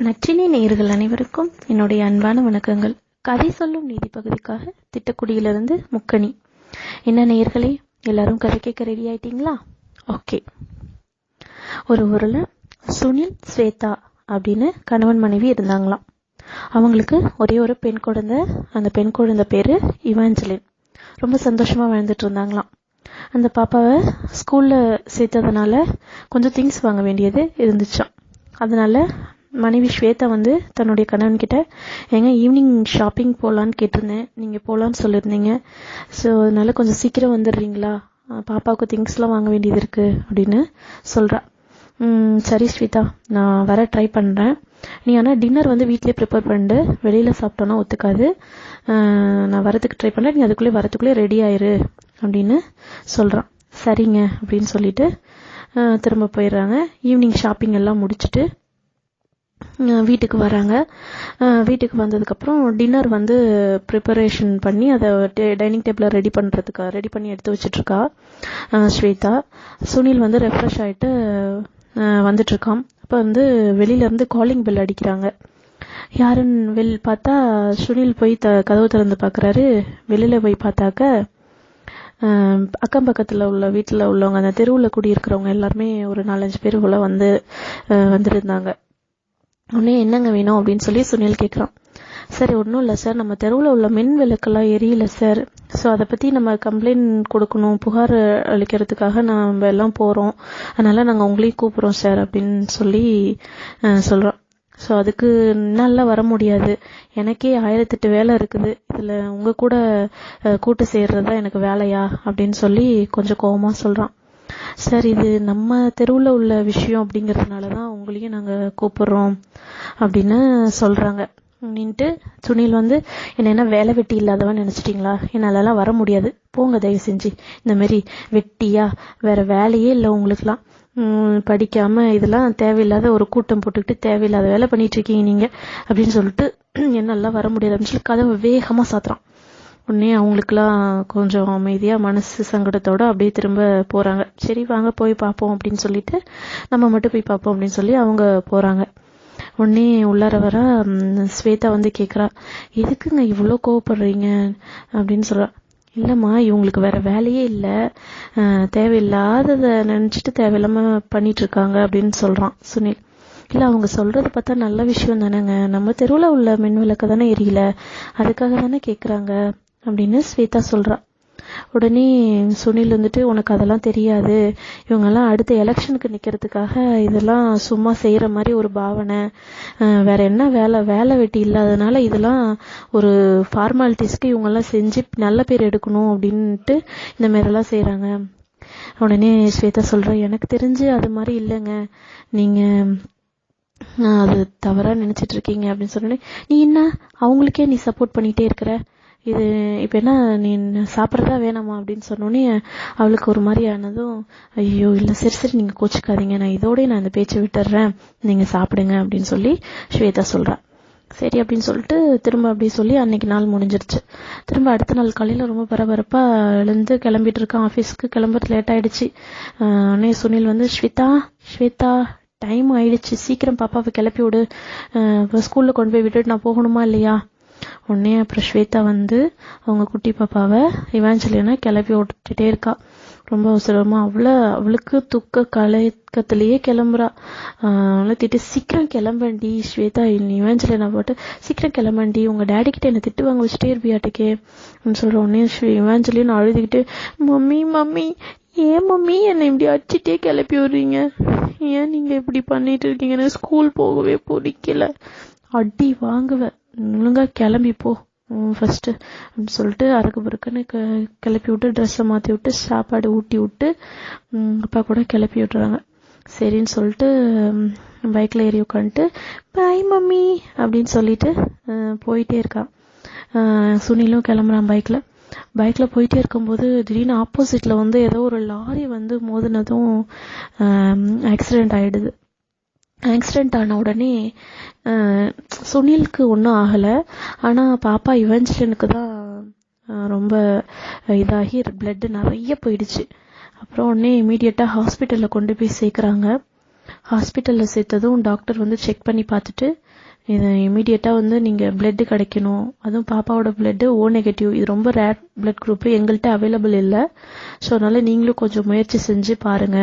நற்றினை நேயர்கள் அனைவருக்கும் என்னுடைய அன்பான வணக்கங்கள். கதை சொல்லும் நீதி பகுதிக்காக திட்டக்குடியிலிருந்து முக்கணி என்ன நேயர்களே எல்லாரும் கதை கேட்க ரெடி ஆயிட்டீங்களா? ஓகே. ஒரு ஊரில் சுனில் ஸ்வேதா அப்படின்னு கணவன் மனைவி இருந்தாங்களாம். அவங்களுக்கு ஒரே ஒரு பெண் குழந்தை அந்த பெண் குழந்தை பேரு இவாஞ்சலின். ரொம்ப சந்தோஷமா வாழ்ந்துட்டு இருந்தாங்களாம். அந்த பாப்பாவை ஸ்கூல்ல சேர்த்ததுனால கொஞ்சம் திங்ஸ் வாங்க வேண்டியது இருந்துச்சாம். அதனால மனைவி ஸ்வேதா வந்து தன்னுடைய கணவன் ஏங்க ஈவினிங் ஷாப்பிங் போகலான்னு கேட்டிருந்தேன். நீங்கள் போகலான்னு சொல்லியிருந்தீங்க. ஸோ அதனால் கொஞ்சம் சீக்கிரம் வந்துடுறீங்களா? பாப்பாவுக்கு திங்ஸ்லாம் வாங்க வேண்டியது இருக்குது அப்படின்னு சொல்கிறா சரி ஸ்வேதா நான் வர ட்ரை பண்ணுறேன் நீ ஆனால் டின்னர் வந்து வீட்டிலே ப்ரிப்பேர் பண்ணிட்டு வெளியில் சாப்பிட்டோன்னா ஒத்துக்காது. நான் வரதுக்கு ட்ரை பண்றேன். நீ அதுக்குள்ளே வரத்துக்குள்ளே ரெடி ஆயிரு அப்படின்னு சொல்கிறான் சரிங்க அப்படின்னு சொல்லிட்டு திரும்ப போயிடுறாங்க. ஈவினிங் ஷாப்பிங் எல்லாம் முடிச்சுட்டு வீட்டுக்கு வராங்க. வீட்டுக்கு வந்ததுக்கப்புறம் டின்னர் வந்து ப்ரிப்பரேஷன் பண்ணி அதை டைனிங் டேபிளில் ரெடி பண்ணுறதுக்கா ரெடி பண்ணி எடுத்து வச்சிட்ருக்கா ஸ்வேதா. சுனில் வந்து ரெஃப்ரெஷ் ஆகிட்டு வந்துட்டுருக்கான் அப்போ வந்து வெளியிலேருந்து காலிங் பெல் அடிக்கிறாங்க. யாருன்னு வெளி பார்த்தா சுனில் போய் த கதவு திறந்து பார்க்குறாரு வெளியில் போய் பார்த்தாக்க அக்கம் பக்கத்தில் உள்ள வீட்டில் உள்ளவங்க அந்த தெருவில் குடியிருக்கிறவங்க எல்லாருமே ஒரு நாலஞ்சு பேர் உள்ள வந்து வந்திருந்தாங்க. உடனே என்னங்க வேணும் அப்படின்னு சொல்லி சுனில் கேட்குறான். சார் ஒன்றும் இல்லை சார். நம்ம தெருவில் உள்ள மின் விளக்கெல்லாம் எரியல சார். ஸோ அதை பற்றி நம்ம கம்ப்ளைண்ட் கொடுக்கணும். புகார் அளிக்கிறதுக்காக நம்ம எல்லாம் போகிறோம் அதனால் நாங்கள் உங்களையும் கூப்பிட்றோம் சார் அப்படின்னு சொல்லி சொல்கிறோம் ஸோ அதுக்கு நல்லா வர முடியாது. எனக்கே ஆயிரத்தெட்டு வேலை இருக்குது. இதில் உங்கள் கூட கூட்டு சேர்றது தான் எனக்கு வேலையா? அப்படின்னு சொல்லி கொஞ்சம் கோபமாக சொல்கிறான் சார் இது நம்ம தெருவில் உள்ள விஷயம் அப்படிங்கிறதுனால தான் உங்களையும் நாங்கள் கூப்பிடுறோம் அப்படின்னு சொல்கிறாங்க நின்ட்டு சுனில் வந்து என்ன என்ன வேலை வெட்டி இல்லாதவன் நினச்சிட்டிங்களா? என்னாலலாம் வர முடியாது. போங்க தயவு செஞ்சு. இந்த மாதிரி வெட்டியா வேற வேலையே இல்லை உங்களுக்குலாம் உம், படிக்காம இதெல்லாம் தேவையில்லாத ஒரு கூட்டம் போட்டுக்கிட்டு தேவையில்லாத வேலை பண்ணிட்டு இருக்கீங்க நீங்க. அப்படின்னு சொல்லிட்டு என்னால வர முடியாது. அப்படின்னு சொல்லி கதவை வேகமா சாத்துறான். உடனே அவங்களுக்குலாம் கொஞ்சம் அமைதியாக மனசு சங்கடத்தோட அப்படியே திரும்ப போகிறாங்க சரி வாங்க போய் பார்ப்போம் அப்படின்னு சொல்லிட்டு நம்ம மட்டும் போய் பார்ப்போம் அப்படின்னு சொல்லி அவங்க போகிறாங்க உடனே உள்ளார வர ஸ்வேதா வந்து கேட்குறா எதுக்குங்க இவ்வளோ கோவப்படுறீங்க? அப்படின்னு சொல்கிறா இல்லைம்மா இவங்களுக்கு வேற வேலையே இல்லை. தேவையில்லாததை நினச்சிட்டு தேவையில்லாமல் பண்ணிட்டு இருக்காங்க அப்படின்னு சொல்கிறான் சுனில். இல்லை அவங்க சொல்கிறது பார்த்தா நல்ல விஷயம் தானேங்க. நம்ம தெருவில் உள்ள மின் விளக்கு தானே எரியல. அதுக்காக தானே கேட்குறாங்க அப்படின்னு ஸ்வேதா சொல்றா. உடனே சுனில் வந்துட்டு உனக்கு அதெல்லாம் தெரியாது. இவங்கெல்லாம் அடுத்த எலெக்ஷனுக்கு நிக்கிறதுக்காக இதெல்லாம் சும்மா செய்யற மாதிரி ஒரு பாவனை. வேற என்ன வேலை? வேலை வெட்டி இல்லாதனால இதெல்லாம் ஒரு ஃபார்மாலிட்டிஸ்க்கு இவங்கெல்லாம் செஞ்சு நல்ல பேர் எடுக்கணும் அப்படின்ட்டு இந்த மாதிரிலாம் எல்லாம் செய்யறாங்க உடனே ஸ்வேதா சொல்கிறா எனக்கு தெரிஞ்சு அது மாதிரி இல்லைங்க. நீங்க அது தவறா நினைச்சிட்டு இருக்கீங்க அப்படின்னு சொன்னோடனே நீ என்ன? அவங்களுக்கே நீ சப்போர்ட் பண்ணிட்டே இருக்கிற? இது இப்ப என்ன நீ சாப்பிட்றதா வேணாமா அப்படின்னு சொன்னோன்னே அவளுக்கு ஒரு மாதிரி ஆனதும் ஐயோ இல்ல சரி சரி நீங்க கோச்சுக்காதீங்க. நான் இதோடய நான் இந்த பேச்சை விட்டுறேன். நீங்க சாப்பிடுங்க அப்படின்னு சொல்லி ஸ்வேதா சொல்றா. சரி அப்படின்னு சொல்லிட்டு திரும்ப அப்படி சொல்லி அன்னைக்கு நாள் முடிஞ்சிருச்சு. திரும்ப அடுத்த நாள் காலையில ரொம்ப பரபரப்பா எழுந்து கிளம்பிட்டு இருக்கான். ஆபீஸ்க்கு கிளம்புறது லேட் ஆயிடுச்சு. அன்னே சுனில் வந்து ஸ்வேதா ஸ்வேதா டைம் ஆயிடுச்சு. சீக்கிரம் பாப்பாவை கிளப்பி விடு. ஸ்கூல்ல கொண்டு போய் விட்டுட்டு நான் போகணுமா இல்லையா? உடனே அப்புறம் ஸ்வேதா வந்து அவங்க குட்டி பாப்பாவை இவாஞ்சலினா கிளப்பி விட்டுட்டே இருக்கா. ரொம்ப அவசரமா. அவள அவளுக்கு துக்க கலக்கத்திலேயே கிளம்புறா. அவளை திட்டு சீக்கிரம் கிளம்பண்டி ஸ்வேதா இவாஞ்சலினா போட்டு சீக்கிரம் கிளம்பண்டி உங்க டேடி கிட்ட என்ன திட்டு வாங்க வச்சுட்டே இருப்பியாட்டுக்கே. அப்படின்னு சொல்ற உடனே ஸ்வே- அழுதுகிட்டு மம்மி மம்மி ஏன் மம்மி என்னை இப்படி அடிச்சுட்டே கிளப்பி விடுறீங்க? ஏன் நீங்க இப்படி பண்ணிட்டு இருக்கீங்கன்னு ஸ்கூல் போகவே பிடிக்கல? அடி வாங்குவேன் ஒழுங்கா கிளம்பி போ. ஃபர்ஸ்ட் அப்படின்னு சொல்லிட்டு அறக்கு பறக்குன்னு க- கிளப்பி விட்டு ட்ரெஸ்ஸை மாற்றி விட்டு சாப்பாடு ஊட்டி விட்டு அப்பா கூட கிளப்பி விட்டுறாங்க. சரின்னு சொல்லிட்டு பைக்கில் ஏறி உட்காந்துட்டு பாய் மம்மி அப்படின்னு சொல்லிட்டு போயிட்டே இருக்கான் சுனிலும் கிளம்புறான் பைக்கில் பைக்கில் போயிட்டே இருக்கும்போது திடீர்னு ஆப்போசிட்டில் வந்து ஏதோ ஒரு லாரி வந்து மோதினதும் ஆக்சிடெண்ட் ஆகிடுது ஆக்சிடெண்ட் ஆன உடனே சுனிலுக்கு ஒன்றும் ஆகலை. ஆனால் பாப்பா இவஞ்சலனுக்கு தான் ரொம்ப இதாகி பிளட்டு நிறைய போயிடுச்சு. அப்புறம் உடனே இமீடியட்டாக ஹாஸ்பிட்டலில் கொண்டு போய் சேர்க்குறாங்க. ஹாஸ்பிட்டலில் சேர்த்ததும் டாக்டர் வந்து செக் பண்ணி பார்த்துட்டு இது இமீடியட்டாக வந்து நீங்கள் பிளட்டு கிடைக்கணும். அதுவும் பாப்பாவோட பிளட்டு ஓ நெகட்டிவ் இது ரொம்ப ரேர் பிளட் குரூப்பு எங்கள்கிட்ட அவைலபிள் இல்லை. ஸோ அதனால் நீங்களும் கொஞ்சம் முயற்சி செஞ்சு பாருங்க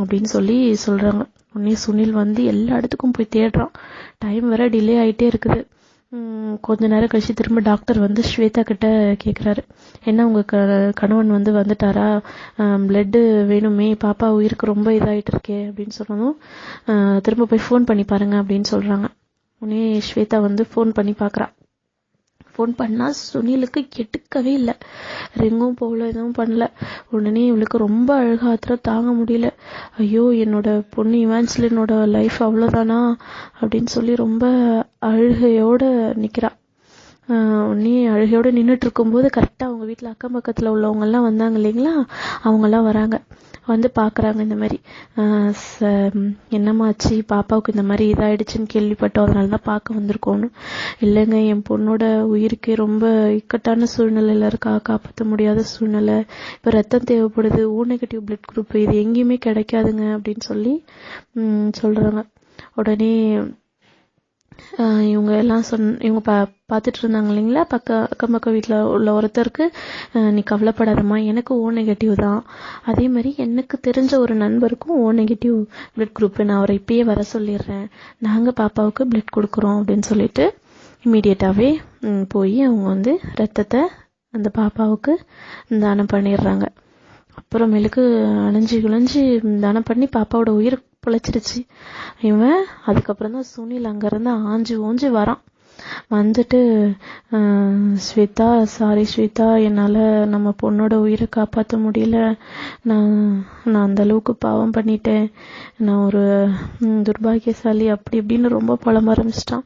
அப்படின்னு சொல்லி சொல்கிறாங்க உடனே சுனில் வந்து எல்லா இடத்துக்கும் போய் தேடுறான். டைம் வேற டிலே ஆகிட்டே இருக்குது. கொஞ்ச நேரம் கழிச்சு திரும்ப டாக்டர் வந்து ஸ்வேதா கிட்ட கேட்குறாரு என்ன உங்க க- கணவன் வந்து வந்துட்டாரா? பிளட்டு வேணுமே பாப்பா உயிருக்கு ரொம்ப இதாகிட்டு இருக்கே அப்படின்னு சொன்னதும் திரும்ப போய் ஃபோன் பண்ணி பாருங்க அப்படின்னு சொல்றாங்க. உடனே ஸ்வேதா வந்து ஃபோன் பண்ணி பார்க்குறா ஃபோன் பண்ணா சுனிலுக்கு எடுக்கவே இல்லை. ரிங்கும் போகல எதுவும் பண்ணல. உடனே இவளுக்கு ரொம்ப அழுகாத்திரம் தாங்க முடியல. ஐயோ என்னோட பொண்ணு இவான்ஸ்லினோட லைஃப் அவ்வளோதானா அப்படின்னு சொல்லி ரொம்ப அழுகையோட நிக்கிறா. ஆஹ் உடனே அழுகையோட நின்றுட்டு இருக்கும்போது கரெக்டாக அவங்க வீட்டில் அக்கம் பக்கத்தில் உள்ளவங்க எல்லாம் வந்தாங்க இல்லைங்களா? அவங்கெல்லாம் வராங்க. வந்து பார்க்குறாங்க இந்த மாதிரி. ஆஹ் ச- என்னம்மாச்சு பாப்பாவுக்கு இந்த மாதிரி இதாயிடுச்சுன்னு கேள்விப்பட்டோம். அதனால தான் பார்க்க வந்திருக்கோன்னு இல்லைங்க என் பொண்ணோட உயிருக்கே ரொம்ப இக்கட்டான சூழ்நிலையில் இருக்கா. காப்பாற்ற முடியாத சூழ்நிலை. இப்போ ரத்தம் தேவைப்படுது ஓ நெகட்டிவ் பிளட் குரூப் இது எங்கேயுமே கிடைக்காதுங்க அப்படின்னு சொல்லி சொல்கிறாங்க உடனே இவங்க எல்லாம் சொன் இவங்க பா பார்த்துட்டு இருந்தாங்க இல்லைங்களா? பக்க அக்கம் பக்கம் வீட்டில் உள்ள ஒருத்தருக்கு. நீ கவலைப்படாதம்மா எனக்கு ஓ நெகட்டிவ் தான். அதே மாதிரி எனக்கு தெரிஞ்ச ஒரு நண்பருக்கும் ஓ நெகட்டிவ் பிளட் குரூப் நான் அவரை இப்பயே வர சொல்லிடுறேன். நாங்கள் பாப்பாவுக்கு பிளட் கொடுக்குறோம் அப்படின்னு சொல்லிட்டு இமீடியட்டாகவே போய் அவங்க வந்து ரத்தத்தை அந்த பாப்பாவுக்கு தானம் பண்ணிடுறாங்க. அப்புறமேலுக்கு அலைஞ்சு குலைஞ்சு தானம் பண்ணி பாப்பாவோட உயிர் பிழைச்சிருச்சு. இவன் அதுக்கப்புறம் தான் சுனில் அங்கேருந்து ஆஞ்சு ஓஞ்சு வரான். வந்துட்டு ஸ்வேதா சாரி ஸ்வேதா என்னால் நம்ம பொண்ணோட உயிரை காப்பாற்ற முடியல. நான் நான் அந்த அளவுக்கு பாவம் பண்ணிட்டேன். நான் ஒரு துர்பாகியசாலி துர்பாக்கியசாலி அப்படி இப்படின்னு ரொம்ப புலம்ப ஆரம்பிச்சிட்டான்.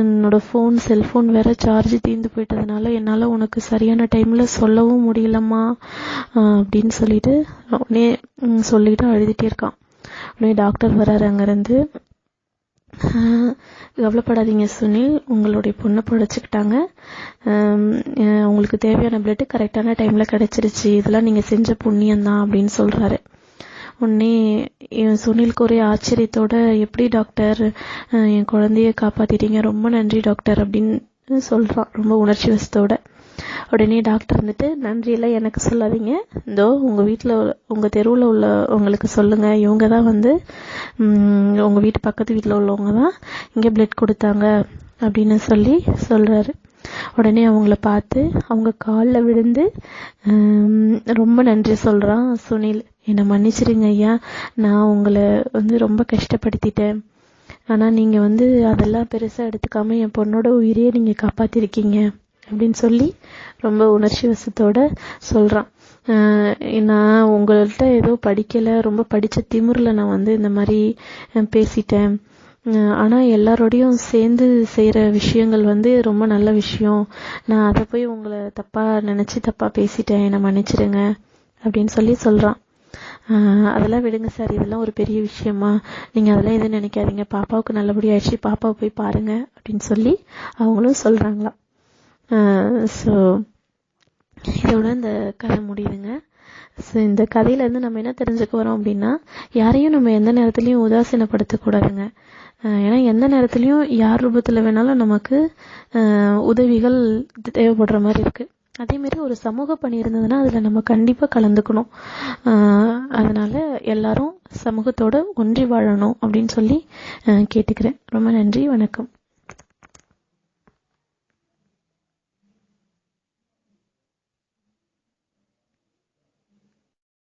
என்னோட ஃபோன் செல்ஃபோன் வேற சார்ஜ் தீர்ந்து போயிட்டதுனால என்னால் உனக்கு சரியான டைமில் சொல்லவும் முடியலம்மா அப்படின்னு சொல்லிட்டு உடனே சொல்லிட்டு அழுதுகிட்டே இருக்கான். உடனே டாக்டர் வராரு அங்கேருந்து. ஆஹ் கவலைப்படாதீங்க சுனில். உங்களுடைய பொண்ணை பிழைச்சிக்கிட்டாங்க உங்களுக்கு தேவையான பிளட்டு கரெக்டான டைம்ல கிடைச்சிருச்சு. இதெல்லாம் நீங்க செஞ்ச புண்ணியம்தான் அப்படின்னு சொல்றாரு. உடனே என் சுனிலுக்கு ஒரே ஆச்சரியத்தோட எப்படி டாக்டர் என் குழந்தைய காப்பாத்திட்டீங்க. ரொம்ப நன்றி டாக்டர் அப்படின்னு சொல்றான் ரொம்ப உணர்ச்சி வசத்தோட. உடனே டாக்டர் வந்துட்டு நன்றியெல்லாம் எனக்கு சொல்லாதீங்க. இதோ உங்கள் வீட்டில் உங்கள் தெருவில் உள்ள உங்களுக்கு சொல்லுங்க. இவங்க தான் வந்து உங்கள் வீட்டு பக்கத்து வீட்டில் உள்ளவங்க தான் இங்கே பிளட் கொடுத்தாங்க. அப்படின்னு சொல்லி சொல்கிறாரு உடனே அவங்கள பார்த்து அவங்க காலில் விழுந்து ரொம்ப நன்றி சொல்கிறான் சுனில். என்னை மன்னிச்சிடுங்க ஐயா. நான் உங்களை வந்து ரொம்ப கஷ்டப்படுத்திட்டேன். ஆனால் நீங்கள் வந்து அதெல்லாம் பெருசாக எடுத்துக்காமல் என் பொண்ணோட உயிரையே நீங்கள் காப்பாற்றிருக்கீங்க அப்படின்னு சொல்லி ரொம்ப உணர்ச்சி வசத்தோட சொல்கிறான் நான் உங்கள்கிட்ட ஏதோ படிக்கலை ரொம்ப படித்த திமிர்ல நான் வந்து இந்த மாதிரி பேசிட்டேன். ஆனால் எல்லாரோடையும் சேர்ந்து செய்கிற விஷயங்கள் வந்து ரொம்ப நல்ல விஷயம். நான் அதை போய் உங்களை தப்பாக நினச்சி தப்பாக பேசிட்டேன் என்னை மன்னிச்சிடுங்க அப்படின்னு சொல்லி சொல்கிறான் அதெல்லாம் விடுங்க சார் இதெல்லாம் ஒரு பெரிய விஷயமா. நீங்கள் அதெல்லாம் எதுவும் நினைக்காதீங்க. பாப்பாவுக்கு நல்லபடியாயிடுச்சு. பாப்பாவை போய் பாருங்க அப்படின்னு சொல்லி அவங்களும் சொல்கிறாங்களாம் ஸோ இதோட இந்த கதை முடியுதுங்க. ஸோ இந்த கதையில இருந்து நம்ம என்ன தெரிஞ்சுக்க வரோம் அப்படின்னா யாரையும் நம்ம எந்த நேரத்துலையும் உதாசீனப்படுத்தக்கூடாதுங்க. ஆஹ் ஏன்னா எந்த நேரத்துலையும் யார் ரூபத்துல வேணாலும் நமக்கு ஆஹ் உதவிகள் தேவைப்படுற மாதிரி இருக்கு. அதே மாதிரி ஒரு சமூக பணி இருந்ததுன்னா அதுல நம்ம கண்டிப்பா கலந்துக்கணும். ஆஹ் அதனால எல்லாரும் சமூகத்தோட ஒன்றி வாழணும் அப்படின்னு சொல்லி கேட்டுக்கிறேன். ரொம்ப நன்றி வணக்கம்.